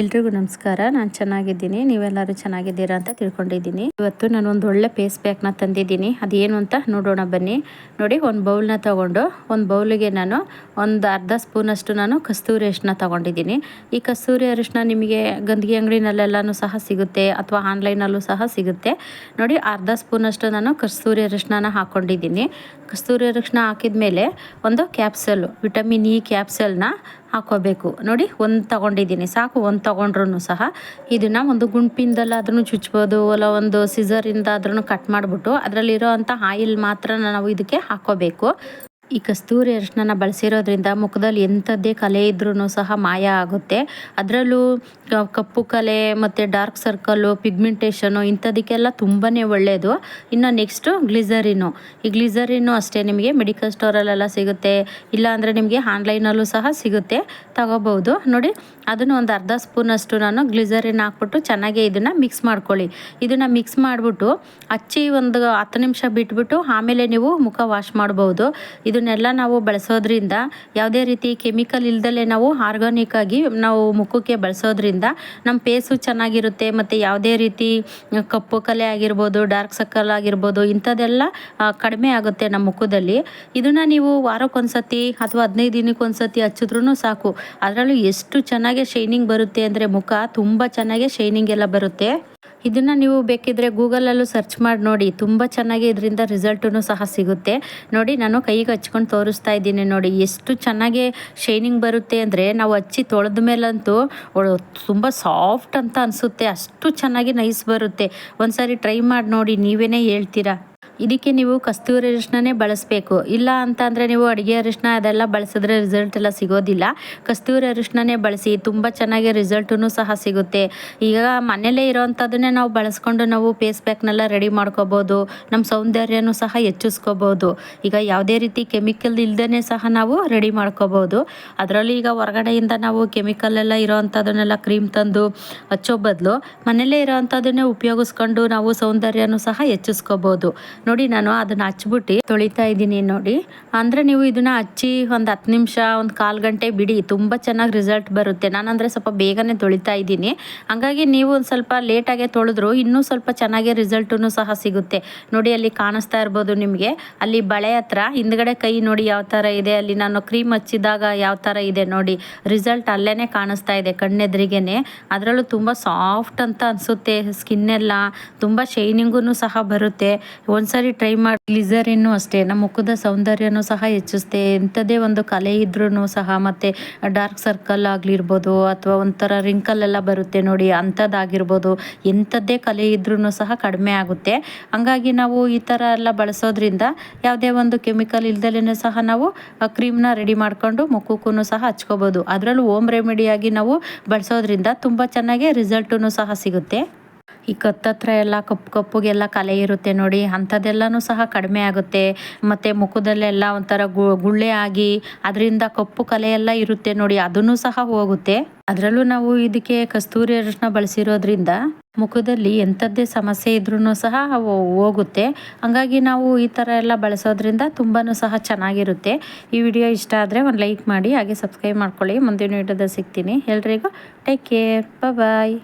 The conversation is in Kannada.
ಎಲ್ರಿಗೂ ನಮಸ್ಕಾರ. ನಾನು ಚೆನ್ನಾಗಿದ್ದೀನಿ. ನೀವೆಲ್ಲರೂ ಚೆನ್ನಾಗಿದ್ದೀರಾ ಅಂತ ತಿಳ್ಕೊಂಡಿದ್ದೀನಿ. ಇವತ್ತು ನಾನು ಒಂದು ಒಳ್ಳೆ ಪೇಸ್ ಪ್ಯಾಕ್ನ ತಂದಿದ್ದೀನಿ. ಅದೇನು ಅಂತ ನೋಡೋಣ ಬನ್ನಿ. ನೋಡಿ, ಒಂದು ಬೌಲ್ನ ತಗೊಂಡು, ಒಂದು ಬೌಲಿಗೆ ನಾನು ಒಂದು ಅರ್ಧ ಸ್ಪೂನಷ್ಟು ನಾನು ಕಸ್ತೂರಿ ಅರಿಶಿನ ತಗೊಂಡಿದ್ದೀನಿ. ಈ ಕಸ್ತೂರಿ ಅರಿಶಿನ ನಿಮಗೆ ಗಂದಿಗೆ ಅಂಗಡಿನಲ್ಲೆಲ್ಲನೂ ಸಹ ಸಿಗುತ್ತೆ, ಅಥವಾ ಆನ್ಲೈನಲ್ಲೂ ಸಹ ಸಿಗುತ್ತೆ. ನೋಡಿ, ಅರ್ಧ ಸ್ಪೂನಷ್ಟು ನಾನು ಕಸ್ತೂರಿ ಅರಿಶಿನ ಹಾಕ್ಕೊಂಡಿದ್ದೀನಿ ಕಸ್ತೂರಿ ಅರಿಶಿನ ಹಾಕಿದ ಮೇಲೆ ಒಂದು ಕ್ಯಾಪ್ಸಲ್ ವಿಟಮಿನ್ ಇ ಕ್ಯಾಪ್ಸಲ್ನ ಹಾಕೋಬೇಕು. ನೋಡಿ, ಒಂದು ತಗೊಂಡಿದ್ದೀನಿ. ಸಾಕು, ಒಂದು ತಗೊಂಡ್ರೂ ಸಹ ಇದನ್ನು ಒಂದು ಗುಂಪಿಂದಲ್ಲಾದ್ರೂ ಚುಚ್ಬೋದು, ಅಲ್ಲ ಒಂದು ಸಿಸರಿಂದ ಆದ್ರೂ ಕಟ್ ಮಾಡಿಬಿಟ್ಟು ಅದರಲ್ಲಿರೋ ಅಂಥ ಆಯಿಲ್ ಮಾತ್ರ ನಾವು ಇದಕ್ಕೆ ಹಾಕೋಬೇಕು. ಈ ಕಸ್ತೂರಿ ಅರಿಶಿನ ಬಳಸಿರೋದ್ರಿಂದ ಮುಖದಲ್ಲಿ ಎಂಥದ್ದೇ ಕಲೆ ಇದ್ರೂ ಸಹ ಮಾಯ ಆಗುತ್ತೆ. ಅದರಲ್ಲೂ ಕಪ್ಪು ಕಲೆ ಮತ್ತು ಡಾರ್ಕ್ ಸರ್ಕಲ್ಲು, ಪಿಗ್ಮೆಂಟೇಷನು ಇಂಥದಕ್ಕೆಲ್ಲ ತುಂಬಾ ಒಳ್ಳೆಯದು ಇನ್ನು ನೆಕ್ಸ್ಟು ಗ್ಲಿಸರಿನು. ಈ ಗ್ಲಿಸರಿನು ಅಷ್ಟೇ ನಿಮಗೆ ಮೆಡಿಕಲ್ ಸ್ಟೋರಲ್ಲೆಲ್ಲ ಸಿಗುತ್ತೆ. ಇಲ್ಲಾಂದರೆ ನಿಮಗೆ ಆನ್ಲೈನಲ್ಲೂ ಸಹ ಸಿಗುತ್ತೆ. ತಗೋಬೋದು ನೋಡಿ, ಅದನ್ನು ಒಂದು ಅರ್ಧ ಸ್ಪೂನಷ್ಟು ನಾನು ಗ್ಲಿಸರಿನ್ ಹಾಕ್ಬಿಟ್ಟು ಚೆನ್ನಾಗಿ ಇದನ್ನು ಮಿಕ್ಸ್ ಮಾಡ್ಕೊಳ್ಳಿ. ಇದನ್ನು ಮಿಕ್ಸ್ ಮಾಡಿಬಿಟ್ಟು ಹಚ್ಚಿ ಒಂದು ಹತ್ತು ನಿಮಿಷ ಬಿಟ್ಬಿಟ್ಟು ಆಮೇಲೆ ನೀವು ಮುಖ ವಾಶ್ ಮಾಡ್ಬೋದು. ಇದನ್ನೆಲ್ಲ ನಾವು ಬಳಸೋದ್ರಿಂದ ಯಾವುದೇ ರೀತಿ ಕೆಮಿಕಲ್ ಇಲ್ದಲೇ ನಾವು ಆರ್ಗಾನಿಕ್ ಆಗಿ ನಾವು ಮುಖಕ್ಕೆ ಬಳಸೋದ್ರಿಂದ ನಮ್ಮ ಫೇಸು ಚೆನ್ನಾಗಿರುತ್ತೆ ಮತ್ತು ಯಾವುದೇ ರೀತಿ ಕಪ್ಪು ಕಲೆ ಆಗಿರ್ಬೋದು ಡಾರ್ಕ್ ಸರ್ಕಲ್ ಆಗಿರ್ಬೋದು ಇಂಥದ್ದೆಲ್ಲ ಕಡಿಮೆ ಆಗುತ್ತೆ ನಮ್ಮ ಮುಖದಲ್ಲಿ. ಇದನ್ನು ನೀವು ವಾರಕ್ಕೊಂದ್ಸತಿ ಅಥವಾ ಹದಿನೈದು ದಿನಕ್ಕೊಂದ್ಸತಿ ಹಚ್ಚಿದ್ರೂ ಸಾಕು. ಅದರಲ್ಲೂ ಎಷ್ಟು ಚೆನ್ನಾಗಿ ಶೈನಿಂಗ್ ಬರುತ್ತೆ ಅಂದರೆ ಮುಖ ತುಂಬ ಚೆನ್ನಾಗಿ ಶೈನಿಂಗ್ ಎಲ್ಲ ಬರುತ್ತೆ. ಇದನ್ನು ನೀವು ಬೇಕಿದ್ರೆ ಗೂಗಲಲ್ಲೂ ಸರ್ಚ್ ಮಾಡಿ ನೋಡಿ. ತುಂಬ ಚೆನ್ನಾಗಿ ಇದರಿಂದ ರಿಸಲ್ಟೂ ಸಹ ಸಿಗುತ್ತೆ. ನೋಡಿ, ನಾನು ಕೈಗೆ ಹಚ್ಕೊಂಡು ತೋರಿಸ್ತಾ ಇದ್ದೀನಿ ನೋಡಿ. ಎಷ್ಟು ಚೆನ್ನಾಗಿ ಶೈನಿಂಗ್ ಬರುತ್ತೆ ಅಂದರೆ ನಾವು ಹಚ್ಚಿ ತೊಳೆದ ಮೇಲಂತೂ ತುಂಬ ಸಾಫ್ಟ್ ಅಂತ ಅನಿಸುತ್ತೆ. ಅಷ್ಟು ಚೆನ್ನಾಗಿ ನೈಸ್ ಬರುತ್ತೆ. ಒಂದ್ಸರಿ ಟ್ರೈ ಮಾಡಿ ನೋಡಿ. ನೀವೇ ಹೇಳ್ತೀರಾ? ಇದಕ್ಕೆ ನೀವು ಕಸ್ತೂರಿ ಅರಿಶಿನೇ ಬಳಸಬೇಕು. ಇಲ್ಲ ಅಂತ ಅಂದರೆ ನೀವು ಅಡುಗೆ ಅರಿಶಿನ ಅದೆಲ್ಲ ಬಳಸಿದ್ರೆ ರಿಸಲ್ಟ್ ಎಲ್ಲ ಸಿಗೋದಿಲ್ಲ. ಕಸ್ತೂರಿ ಅರಿಶಿನೇ ಬಳಸಿ ತುಂಬ ಚೆನ್ನಾಗಿ ರಿಸಲ್ಟೂ ಸಹ ಸಿಗುತ್ತೆ. ಈಗ ಮನೆಯಲ್ಲೇ ಇರೋವಂಥದ್ದನ್ನೇ ನಾವು ಬಳಸ್ಕೊಂಡು ನಾವು ಫೇಸ್ ಪ್ಯಾಕ್ನೆಲ್ಲ ರೆಡಿ ಮಾಡ್ಕೋಬೋದು. ನಮ್ಮ ಸೌಂದರ್ಯನೂ ಸಹ ಹೆಚ್ಚಿಸ್ಕೋಬೋದು. ಈಗ ಯಾವುದೇ ರೀತಿ ಕೆಮಿಕಲ್ ಇಲ್ಲದೇ ಸಹ ನಾವು ರೆಡಿ ಮಾಡ್ಕೋಬೋದು. ಅದರಲ್ಲಿ ಈಗ ಹೊರಗಡೆಯಿಂದ ನಾವು ಕೆಮಿಕಲ್ ಎಲ್ಲ ಇರೋವಂಥದ್ದನ್ನೆಲ್ಲ ಕ್ರೀಮ್ ತಂದು ಹಚ್ಚೋ ಬದಲು ಮನೆಯಲ್ಲೇ ಇರೋವಂಥದ್ದನ್ನೇ ಉಪಯೋಗಿಸ್ಕೊಂಡು ನಾವು ಸೌಂದರ್ಯನೂ ಸಹ ಹೆಚ್ಚಿಸ್ಕೋಬೋದು. ನೋಡಿ ನಾನು ಅದನ್ನ ಹಚ್ಬಿಟ್ಟು ತೊಳಿತಾ ಇದ್ದೀನಿ ನೋಡಿ. ಅಂದ್ರೆ ನೀವು ಇದನ್ನ ಹಚ್ಚಿ ಒಂದು ಹತ್ತು ನಿಮಿಷ, ಒಂದು ಕಾಲ್ ಗಂಟೆ ಬಿಡಿ. ತುಂಬಾ ಚೆನ್ನಾಗಿ ರಿಸಲ್ಟ್ ಬರುತ್ತೆ. ನಾನಂದರೆ ಸ್ವಲ್ಪ ಬೇಗನೆ ತೊಳಿತಾ ಇದ್ದೀನಿ. ಹಾಗಾಗಿ ನೀವು ಒಂದ್ ಸ್ವಲ್ಪ ಲೇಟಾಗೆ ತೊಳೆದ್ರು ಇನ್ನೂ ಸ್ವಲ್ಪ ಚೆನ್ನಾಗಿ ರಿಸಲ್ಟೂ ಸಹ ಸಿಗುತ್ತೆ. ನೋಡಿ, ಅಲ್ಲಿ ಕಾಣಿಸ್ತಾ ಇರ್ಬೋದು ನಿಮಗೆ. ಅಲ್ಲಿ ಬಳೆ ಹತ್ರ ಹಿಂದ್ಗಡೆ ಕೈ ನೋಡಿ ಯಾವ ತರ ಇದೆ. ಅಲ್ಲಿ ನಾನು ಕ್ರೀಮ್ ಹಚ್ಚಿದಾಗ ಯಾವ ತರ ಇದೆ ನೋಡಿ. ರಿಸಲ್ಟ್ ಅಲ್ಲೇನೆ ಕಾಣಿಸ್ತಾ ಇದೆ ಕಣ್ಣೆದ್ರಿಗೇನೆ. ಅದರಲ್ಲೂ ತುಂಬಾ ಸಾಫ್ಟ್ ಅಂತ ಅನ್ಸುತ್ತೆ. ಸ್ಕಿನ್ ಎಲ್ಲ ತುಂಬಾ ಶೈನಿಂಗೂ ಸಹ ಬರುತ್ತೆ. ಒಂದ್ಸರಿ ಒಂದ್ಸರಿ ಟ್ರೈ ಮಾಡಿ ಗ್ಲಿಸರಿನ್ನು ಅಷ್ಟೇ, ನಮ್ಮ ಮುಖದ ಸೌಂದರ್ಯನೂ ಸಹ ಹೆಚ್ಚಿಸುತ್ತೆ ಎಂಥದೇ ಒಂದು ಕಲೆ ಇದ್ರೂ ಸಹ ಮತ್ತೆ ಡಾರ್ಕ್ ಸರ್ಕಲ್ ಆಗಲಿರ್ಬೋದು, ಅಥವಾ ಒಂಥರ ರಿಂಕಲ್ ಎಲ್ಲ ಬರುತ್ತೆ ನೋಡಿ, ಅಂಥದ್ದಾಗಿರ್ಬೋದು, ಎಂಥದ್ದೇ ಕಲೆ ಇದ್ರೂ ಸಹ ಕಡಿಮೆ ಆಗುತ್ತೆ. ಹಂಗಾಗಿ ನಾವು ಈ ಥರ ಎಲ್ಲ ಬಳಸೋದ್ರಿಂದ ಯಾವುದೇ ಒಂದು ಕೆಮಿಕಲ್ ಇಲ್ದಲೇ ಸಹ ನಾವು ಕ್ರೀಮ್ನ ರೆಡಿ ಮಾಡ್ಕೊಂಡು ಮುಖಕ್ಕೂ ಸಹ ಹಚ್ಕೋಬೋದು. ಅದರಲ್ಲೂ ಓಮ್ ರೆಮಿಡಿಯಾಗಿ ನಾವು ಬಳಸೋದ್ರಿಂದ ತುಂಬ ಚೆನ್ನಾಗಿ ರಿಸಲ್ಟೂ ಸಹ ಸಿಗುತ್ತೆ. ಈ ಕತ್ತತ್ರ ಎಲ್ಲ ಕಪ್ಪು ಕಪ್ಪುಗೆಲ್ಲ ಕಲೆ ಇರುತ್ತೆ ನೋಡಿ. ಅಂಥದ್ದೆಲ್ಲನೂ ಸಹ ಕಡಿಮೆ ಆಗುತ್ತೆ. ಮತ್ತು ಮುಖದಲ್ಲೆಲ್ಲ ಒಂಥರ ಗುಳ್ಳೆ ಆಗಿ ಅದರಿಂದ ಕಪ್ಪು ಕಲೆ ಎಲ್ಲ ಇರುತ್ತೆ ನೋಡಿ. ಅದನ್ನು ಸಹ ಹೋಗುತ್ತೆ. ಅದರಲ್ಲೂ ನಾವು ಇದಕ್ಕೆ ಕಸ್ತೂರಿ ಅರಿಶಿನ ಬಳಸಿರೋದ್ರಿಂದ ಮುಖದಲ್ಲಿ ಎಂಥದ್ದೇ ಸಮಸ್ಯೆ ಇದ್ರೂ ಸಹ ಹೋಗುತ್ತೆ. ಹಂಗಾಗಿ ನಾವು ಈ ಥರ ಎಲ್ಲ ಬಳಸೋದ್ರಿಂದ ತುಂಬಾ ಸಹ ಚೆನ್ನಾಗಿರುತ್ತೆ. ಈ ವಿಡಿಯೋ ಇಷ್ಟ ಆದರೆ ಒಂದು ಲೈಕ್ ಮಾಡಿ, ಹಾಗೆ ಸಬ್ಸ್ಕ್ರೈಬ್ ಮಾಡ್ಕೊಳ್ಳಿ. ಮುಂದಿನ ವಿಡಿಯೋದಲ್ಲಿ ಸಿಗ್ತೀನಿ. ಎಲ್ರಿಗೂ ಟೇಕ್ ಕೇರ್. ಬಾಯ್